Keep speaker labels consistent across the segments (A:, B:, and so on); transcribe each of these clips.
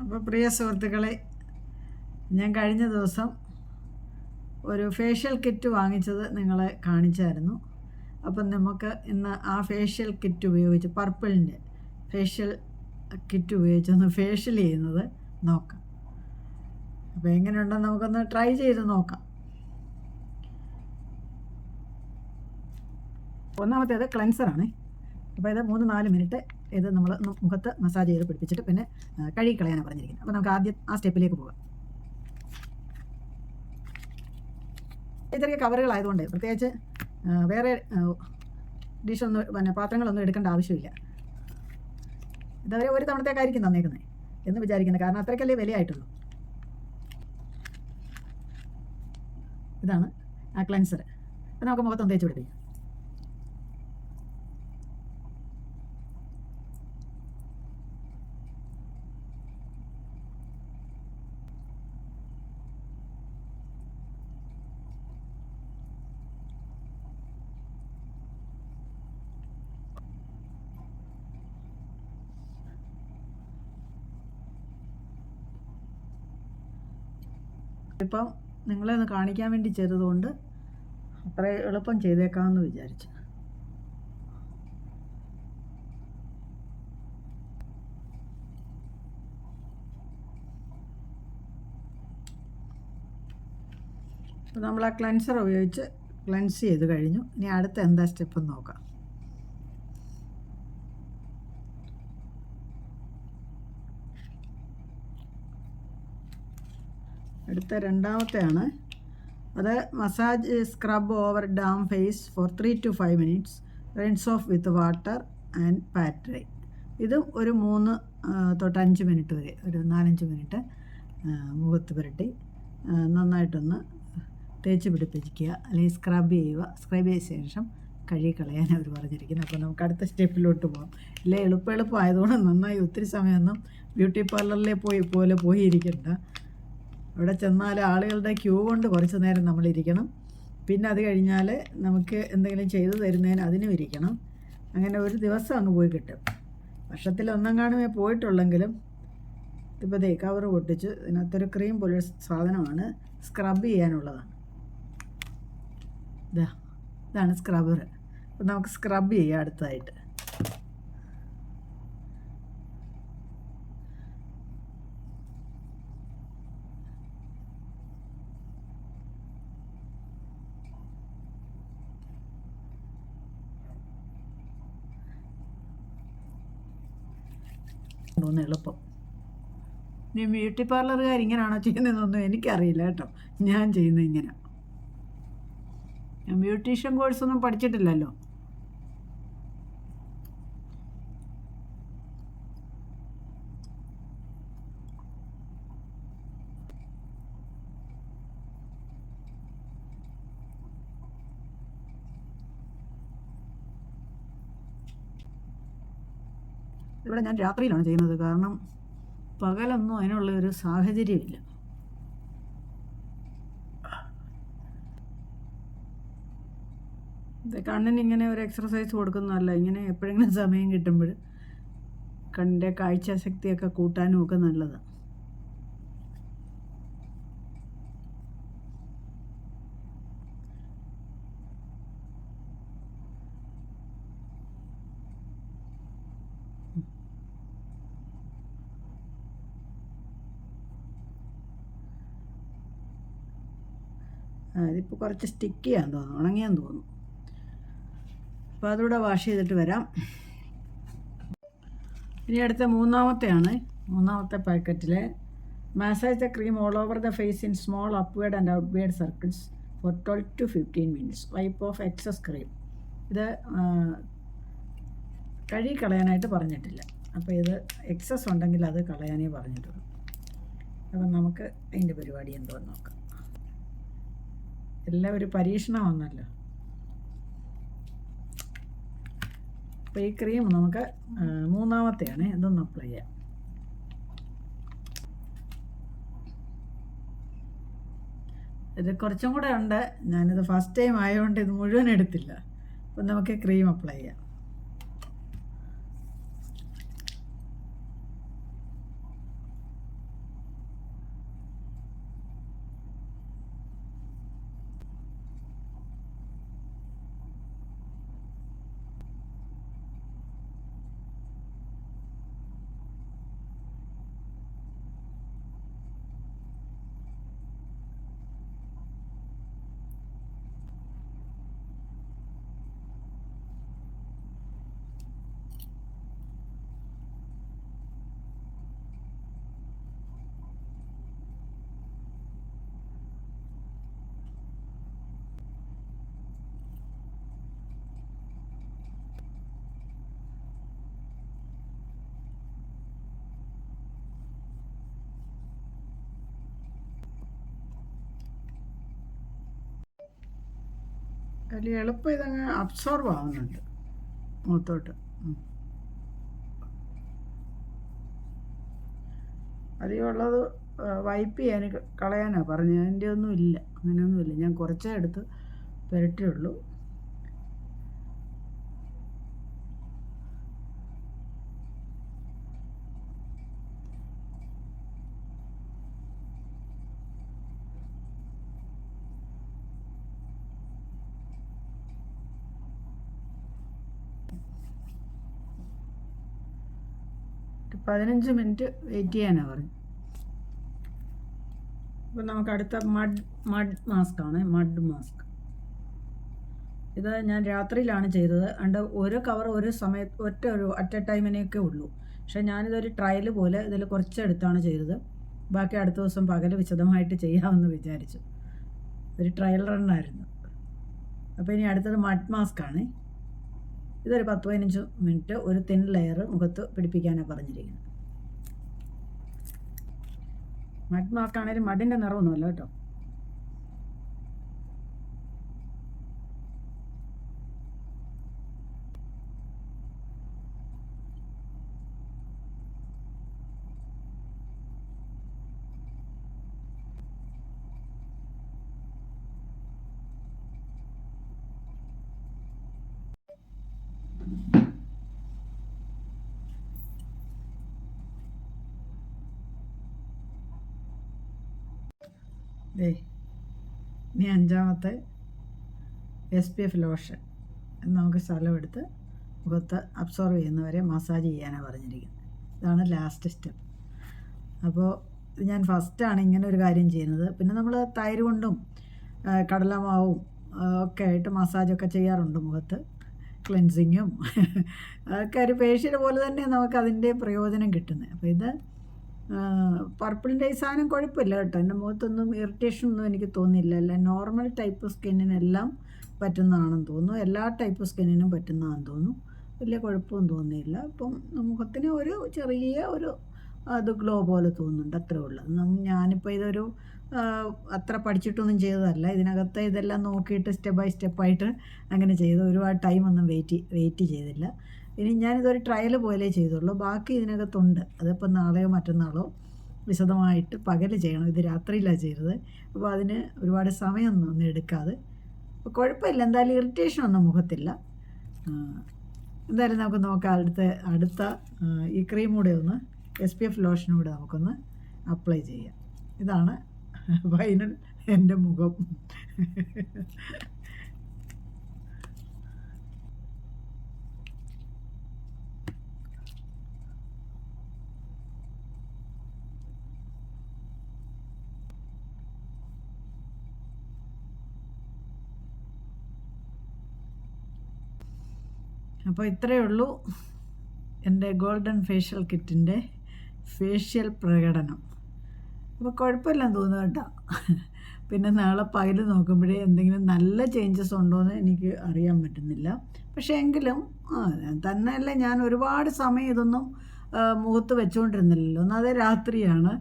A: അപ്പോൾ പ്രിയ സുഹൃത്തുക്കളെ ഞാൻ കഴിഞ്ഞ ദിവസം ഒരു ഫേഷ്യൽ കിറ്റ് വാങ്ങിച്ചത് നിങ്ങളെ കാണിച്ചായിരുന്നു. അപ്പം നമുക്ക് ഇന്ന് ആ ഫേഷ്യൽ കിറ്റ് ഉപയോഗിച്ച് പർപ്പിളിന്റെ ഫേഷ്യൽ കിറ്റ് ഉപയോഗിച്ച് ഒന്ന് ഫേഷ്യൽ ചെയ്യുന്നത് നോക്കാം. അപ്പോൾ എങ്ങനെയുണ്ടെന്ന് നമുക്കൊന്ന് ട്രൈ ചെയ്ത് നോക്കാം. ഒന്നാമത്തേത് ക്ലെൻസറാണ് അപ്പോൾ ഇത് മൂന്ന് നാല് മിനിറ്റ് ഇത് നമ്മൾ മുഖത്ത് മസാജ് ചെയ്ത് പിടിപ്പിച്ചിട്ട് പിന്നെ കഴുകിക്കളയാനാണ് കഴുകി കളയാനാണ് പറഞ്ഞിരിക്കുന്നത് അപ്പോൾ നമുക്ക് ആദ്യം ആ സ്റ്റെപ്പിലേക്ക് പോകാം. ചെറിയ കവറുകളായതുകൊണ്ട് പ്രത്യേകിച്ച് വേറെ ഡിഷൊന്നും പിന്നെ പാത്രങ്ങളൊന്നും എടുക്കേണ്ട ആവശ്യമില്ല. ഇതവരെ ഒരു തവണത്തേക്കായിരിക്കും തന്നേക്കുന്നത് എന്ന് വിചാരിക്കുന്നത് കാരണം അത്രയ്ക്കല്ലേ വിലയായിട്ടുള്ളൂ. ഇതാണ് ആ ക്ലെൻസർ അത് നമുക്ക് മുഖത്തൊന്ന് തേച്ച് പിടിപ്പിക്കാം. ഇപ്പം നിങ്ങളെ ഒന്ന് കാണിക്കാൻ വേണ്ടി ചെയ്തതുകൊണ്ട് അത്ര എളുപ്പം ചെയ്തേക്കാമെന്ന് വിചാരിച്ചു. അപ്പോൾ നമ്മൾ ആ ക്ലെൻസർ ഉപയോഗിച്ച് ക്ലെൻസ് ചെയ്ത് കഴിഞ്ഞു. ഇനി അടുത്ത എന്താ സ്റ്റെപ്പ് നോക്കാം. അടുത്ത രണ്ടാമത്തെയാണ്. അത് massage scrub over the face for three to five minutes rinse off with water and പാറ്ററി ഇതും ഒരു മൂന്ന് തൊട്ട് അഞ്ച് മിനിറ്റ് വരെ ഒരു നാലഞ്ച് മിനിറ്റ് മുഖത്ത് പുരട്ടി നന്നായിട്ടൊന്ന് തേച്ച് പിടിപ്പിക്കുക അല്ലെങ്കിൽ സ്ക്രബ് ചെയ്യുക സ്ക്രബ് ചെയ്ത ശേഷം കഴുകി കളയാൻ അവർ പറഞ്ഞിരിക്കുന്നത്. അപ്പോൾ നമുക്ക് അടുത്ത സ്റ്റെപ്പിലോട്ട് പോകാം ഇല്ല എളുപ്പം എളുപ്പമായതുകൊണ്ട് നന്നായി ഒത്തിരി സമയമൊന്നും ബ്യൂട്ടി പാർലറിലെ പോയി പോലെ പോയി ഇരിക്കണ്ട അവിടെ ചെന്നാൽ ആളുകളുടെ ക്യൂ കൊണ്ട് കുറച്ച് നേരം നമ്മളിരിക്കണം. പിന്നെ അത് കഴിഞ്ഞാൽ നമുക്ക് എന്തെങ്കിലും ചെയ്തു തരുന്നതിന് അതിനും ഇരിക്കണം. അങ്ങനെ ഒരു ദിവസം അങ്ങ് പോയി കിട്ടും. വർഷത്തിൽ ഒന്നും കാണുമേ പോയിട്ടുള്ളെങ്കിലും ഇപ്പോൾ ദേ കവർ പൊട്ടിച്ച് ഇതിനകത്തൊരു ക്രീം പോലെ സാധനമാണ് സ്ക്രബ് ചെയ്യാനുള്ളതാണ്. ഇതാ ഇതാണ് സ്ക്രബർ അപ്പോൾ നമുക്ക് സ്ക്രബ് ചെയ്യാം അടുത്തതായിട്ട് തോന്നുന്നു എളുപ്പം. ഇനി ബ്യൂട്ടി പാർലറുകാർ ഇങ്ങനെയാണോ ചെയ്യുന്നതെന്നൊന്നും എനിക്കറിയില്ല കേട്ടോ. ഞാൻ ചെയ്യുന്നത് ഇങ്ങനെ. ഞാൻ ബ്യൂട്ടീഷ്യൻ കോഴ്സൊന്നും പഠിച്ചിട്ടില്ലല്ലോ. ഇവിടെ ഞാൻ രാത്രിയിലാണ് ചെയ്യുന്നത്. കാരണം പകലൊന്നും അതിനുള്ള ഒരു സാഹചര്യമില്ല. കണ്ണിന് ഇങ്ങനെ ഒരു എക്സർസൈസ് കൊടുക്കുന്നതല്ല. ഇങ്ങനെ എപ്പോഴെങ്കിലും സമയം കിട്ടുമ്പോൾ കണ്ണിന്റെ കാഴ്ചാശക്തിയൊക്കെ കൂട്ടാനും ഒക്കെ നല്ലതാണ്. ഇതിപ്പോൾ കുറച്ച് സ്റ്റിക്കിയാന്ന് തോന്നുന്നു. ഉണങ്ങിയാൻ തോന്നുന്നു. അപ്പോൾ അതുകൂടെ വാഷ് ചെയ്തിട്ട് വരാം. ഇനി അടുത്ത മൂന്നാമത്തെയാണ്. മൂന്നാമത്തെ പാക്കറ്റിലെ massage the cream all over the face in small upward and ഔട്ട്വേഡ് circles for twelve to fifteen minutes wipe off excess cream ഇത് കഴുകി കളയാനായിട്ട് പറഞ്ഞിട്ടില്ല. അപ്പോൾ ഇത് എക്സസ് ഉണ്ടെങ്കിൽ അത് കളയാനേ പറഞ്ഞിട്ടുള്ളൂ. അപ്പം നമുക്ക് അതിന്റെ പരിപാടി എന്തോന്ന് നോക്കാം. എല്ലാം ഒരു പരീക്ഷണമാണല്ലോ അപ്പോൾ ഈ ക്രീം നമുക്ക് മൂന്നാമത്തെയാണ് ഇതൊന്ന് അപ്ലൈ ചെയ്യാം. ഇത് കുറച്ചും കൂടെ ഉണ്ട്. ഞാനിത് ഫസ്റ്റ് ടൈം ആയതുകൊണ്ട് ഇത് മുഴുവൻ എടുത്തില്ല. അപ്പം നമുക്ക് ക്രീം അപ്ലൈ ചെയ്യാം. വലിയ എളുപ്പം ഇതങ്ങ് അബ്സോർബ് ആവുന്നുണ്ട് മുഖത്തോട്ട്. അധികമുള്ളത് വൈപ്പ് ചെയ്യാൻ കളയാനാണ് പറഞ്ഞത്. അതിന്റെ ഒന്നും ഇല്ല. അങ്ങനെയൊന്നുമില്ല ഞാൻ കുറച്ചേ എടുത്ത് പുരട്ടിയുള്ളൂ. പതിനഞ്ച് മിനിറ്റ് വെയിറ്റ് ചെയ്യാനാണ് പറഞ്ഞു. അപ്പോൾ നമുക്ക് അടുത്ത മഡ് മഡ് മാസ്ക് ആണ് മഡ് മാസ്ക് ഇത് ഞാൻ രാത്രിയിലാണ് ചെയ്തത്. അണ്ട് ഓരോ കവർ ഒരു സമയത്ത് ഒറ്റ ഒരു അറ്റ് എ ടൈമിനെയൊക്കെ ഉള്ളൂ. പക്ഷേ ഞാനിതൊരു ട്രയൽ പോലെ ഇതിൽ കുറച്ചെടുത്താണ് ചെയ്തത്. ബാക്കി അടുത്ത ദിവസം പകൽ വിശദമായിട്ട് ചെയ്യാമെന്ന് വിചാരിച്ചു. ഒരു ട്രയൽ റണ്ണായിരുന്നു അപ്പോൾ ഇനി അടുത്തത് മഡ് മാസ്ക് ആണ്. ഇതൊരു പത്ത് പതിനഞ്ച് മിനിറ്റ് ഒരു തിൻ ലെയർ മുഖത്ത് പിടിപ്പിക്കാനാണ് പറഞ്ഞിരിക്കുന്നത്. മഡ് മാസ്ക് ആണെങ്കിലും മഡിന്റെ നിറമൊന്നുമല്ല കേട്ടോ. ദേ ഇനി അഞ്ചാമത്തെ എസ് പി എഫ് ലോഷൻ നമുക്ക് സ്ഥലമെടുത്ത് മുഖത്ത് അബ്സോർവ് ചെയ്യുന്നവരെ മസാജ് ചെയ്യാനാണ് പറഞ്ഞിരിക്കുന്നത്. ഇതാണ് ലാസ്റ്റ് സ്റ്റെപ്പ് അപ്പോൾ ഞാൻ ഫസ്റ്റാണ് ഇങ്ങനെ ഒരു കാര്യം ചെയ്യുന്നത്. പിന്നെ നമ്മൾ തൈര് കൊണ്ടും കടലമാവും ഒക്കെ ആയിട്ട് മസാജൊക്കെ ചെയ്യാറുണ്ട് മുഖത്ത്. ക്ലെൻസിങ്ങും അതൊക്കെ ഒരു പേഷ്യന്റെ പോലെ തന്നെ നമുക്ക് അതിന്റെ പ്രയോജനം കിട്ടുന്നത്. അപ്പോൾ ഇത് പർപ്പിളിന്റെ ഈ സാധനം കുഴപ്പമില്ല കേട്ടോ. എന്റെ മുഖത്തൊന്നും ഇറിറ്റേഷൻ ഒന്നും എനിക്ക് തോന്നില്ല അല്ല നോർമൽ ടൈപ്പ് സ്കിന്നിനെല്ലാം പറ്റുന്നതാണെന്ന് തോന്നുന്നു. എല്ലാ ടൈപ്പ് സ്കിന്നിനും പറ്റുന്നതാണെന്ന് തോന്നുന്നു. വലിയ കുഴപ്പമൊന്നും തോന്നിയില്ല. അപ്പം മുഖത്തിന് ഒരു ചെറിയ ഒരു അത് ഗ്ലോ പോലെ തോന്നുന്നുണ്ട്. അത്രേ ഉള്ളൂ. ഞാനിപ്പോൾ ഇതൊരു അത്ര പഠിച്ചിട്ടൊന്നും ചെയ്തതല്ല. ഇതിനകത്ത് ഇതെല്ലാം നോക്കിയിട്ട് സ്റ്റെപ്പ് ബൈ സ്റ്റെപ്പായിട്ട് അങ്ങനെ ചെയ്തു ഒരുപാട് ടൈമൊന്നും വെയിറ്റ് വെയിറ്റ് ചെയ്തില്ല. ഇനി ഞാനിതൊരു ട്രയൽ പോലെ ചെയ്തുള്ളൂ. ബാക്കി ഇതിനകത്തുണ്ട്. അതിപ്പോൾ നാളെയോ മറ്റന്നാളോ വിശദമായിട്ട് പകൽ ചെയ്യണം. ഇത് രാത്രിയിലാണ് ചെയ്തത് അപ്പോൾ അതിന് ഒരുപാട് സമയമൊന്നും ഒന്നും എടുക്കാതെ. അപ്പോൾ കുഴപ്പമില്ല. എന്തായാലും ഇറിറ്റേഷൻ ഒന്നും മുഖത്തില്ല. എന്തായാലും നമുക്ക് നോക്കാം. അടുത്ത അടുത്ത ഈ ക്രീം കൂടെ ഒന്ന് എസ് പി എഫ് ലോഷനും കൂടെ നമുക്കൊന്ന് അപ്ലൈ ചെയ്യാം. ഇതാണ് ഫൈനൽ എന്റെ മുഖം. അപ്പോൾ ഇത്രയേ ഉള്ളൂ എന്റെ ഗോൾഡൻ ഫേഷ്യൽ കിറ്റിന്റെ ഫേഷ്യൽ പ്രകടനം. അപ്പോൾ കുഴപ്പമില്ലെന്ന് തോന്നുന്നു കേട്ടോ. പിന്നെ നാളെ പകൽ നോക്കുമ്പോഴേ എന്തെങ്കിലും നല്ല ചേഞ്ചസ് ഉണ്ടോയെന്ന് എനിക്ക് അറിയാൻ പറ്റുന്നില്ല. പക്ഷേ എങ്കിലും തന്നെയല്ല ഞാൻ ഒരുപാട് സമയം ഇതൊന്നും മുഖത്ത് വെച്ചുകൊണ്ടിരുന്നില്ലല്ലോ ഒന്നാമത് രാത്രിയാണ്.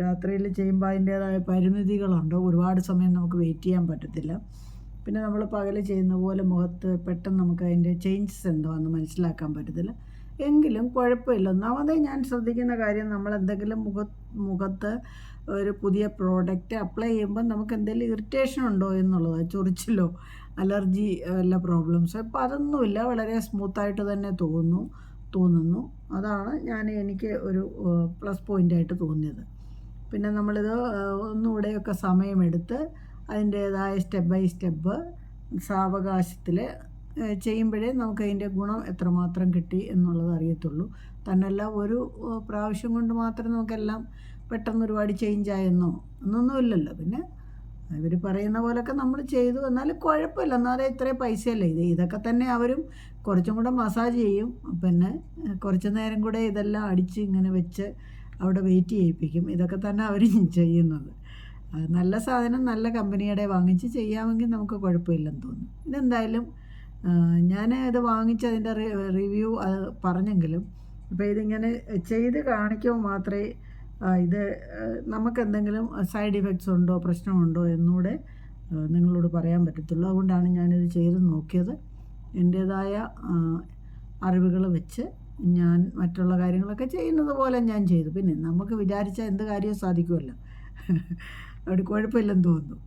A: രാത്രിയിൽ ചെയ്യുമ്പോൾ അതിന്റേതായ പരിമിതികളുണ്ട്. ഒരുപാട് സമയം നമുക്ക് വെയിറ്റ് ചെയ്യാൻ പറ്റത്തില്ല. പിന്നെ നമ്മൾ പകൽ ചെയ്യുന്ന പോലെ മുഖത്ത് പെട്ടെന്ന് നമുക്ക് അതിന്റെ ചേഞ്ചസ് എന്തോന്ന് മനസ്സിലാക്കാൻ പറ്റത്തില്ല. എങ്കിലും കുഴപ്പമില്ല. ഒന്നാമതേ ഞാൻ ശ്രദ്ധിക്കുന്ന കാര്യം നമ്മൾ എന്തെങ്കിലും മുഖ മുഖത്ത് ഒരു പുതിയ പ്രോഡക്റ്റ് അപ്ലൈ ചെയ്യുമ്പോൾ നമുക്ക് എന്തെങ്കിലും ഇറിറ്റേഷൻ ഉണ്ടോ എന്നുള്ളത് ചൊറിച്ചിലോ അലർജി വല്ല പ്രോബ്ലംസ് അപ്പോൾ അതൊന്നുമില്ല. വളരെ സ്മൂത്തായിട്ട് തന്നെ തോന്നുന്നു തോന്നുന്നു. അതാണ് ഞാൻ എനിക്ക് ഒരു പ്ലസ് പോയിന്റായിട്ട് തോന്നിയത്. പിന്നെ നമ്മളിത് ഒന്നുകൂടെയൊക്കെ സമയമെടുത്ത് അതിന്റേതായ സ്റ്റെപ്പ് ബൈ സ്റ്റെപ്പ് സാവകാശത്തിൽ ചെയ്യുമ്പോഴേ നമുക്ക് അതിന്റെ ഗുണം എത്രമാത്രം കിട്ടി എന്നുള്ളത് അറിയത്തുള്ളൂ. തന്നല്ല ഒരു പ്രാവശ്യം കൊണ്ട് മാത്രം നമുക്കെല്ലാം പെട്ടെന്ന് ഒരുപാട് ചേഞ്ച് ആയെന്നോ എന്നൊന്നുമില്ലല്ലോ. പിന്നെ ഇവർ പറയുന്ന പോലൊക്കെ നമ്മൾ ചെയ്തു എന്നാലും കുഴപ്പമില്ല. എന്നാലും ഇത്രയും പൈസയല്ലേ. ഇത് ഇതൊക്കെ തന്നെ അവരും കുറച്ചും കൂടെ മസാജ് ചെയ്യും. പിന്നെ കുറച്ച് നേരം കൂടെ ഇതെല്ലാം അടിച്ച് ഇങ്ങനെ വെച്ച് അവിടെ വെയിറ്റ് ചെയ്യിപ്പിക്കും. ഇതൊക്കെ തന്നെ അവർ ചെയ്യുന്നത്. ആ, നല്ല സാധനം നല്ല കമ്പനിയുടെ വാങ്ങിച്ച് ചെയ്യാമെങ്കിൽ നമുക്ക് കുഴപ്പമില്ലെന്ന് തോന്നുന്നു. ഇതെന്തായാലും ഞാൻ ഇത് വാങ്ങിച്ച് അതിന്റെ റിവ്യൂ അത് പറഞ്ഞെങ്കിലും അപ്പോൾ ഇതിങ്ങനെ ചെയ്ത് കാണിക്കുമ്പോൾ മാത്രമേ ഇത് നമുക്കെന്തെങ്കിലും സൈഡ് ഇഫക്ട്സ് ഉണ്ടോ പ്രശ്നമുണ്ടോ എന്നൂടെ നിങ്ങളോട് പറയാൻ പറ്റത്തുള്ളൂ. അതുകൊണ്ടാണ് ഞാനിത് ചെയ്ത് നോക്കിയത്. എന്റേതായ അറിവുകൾ വെച്ച് ഞാൻ മറ്റുള്ള കാര്യങ്ങളൊക്കെ ചെയ്യുന്നത് പോലെ ഞാൻ ചെയ്തു. പിന്നെ നമുക്ക് വിചാരിച്ചാൽ എന്ത് കാര്യവും സാധിക്കുമല്ലോ. അവിടെ കുഴപ്പമില്ലെന്ന് തോന്നുന്നു.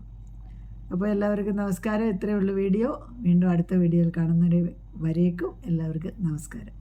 A: അപ്പോൾ എല്ലാവർക്കും നമസ്കാരം. ഇത്രയേ ഉള്ളൂ വീഡിയോ. വീണ്ടും അടുത്ത വീഡിയോയിൽ കാണുന്നവരെ വരേക്കും. എല്ലാവർക്കും നമസ്കാരം.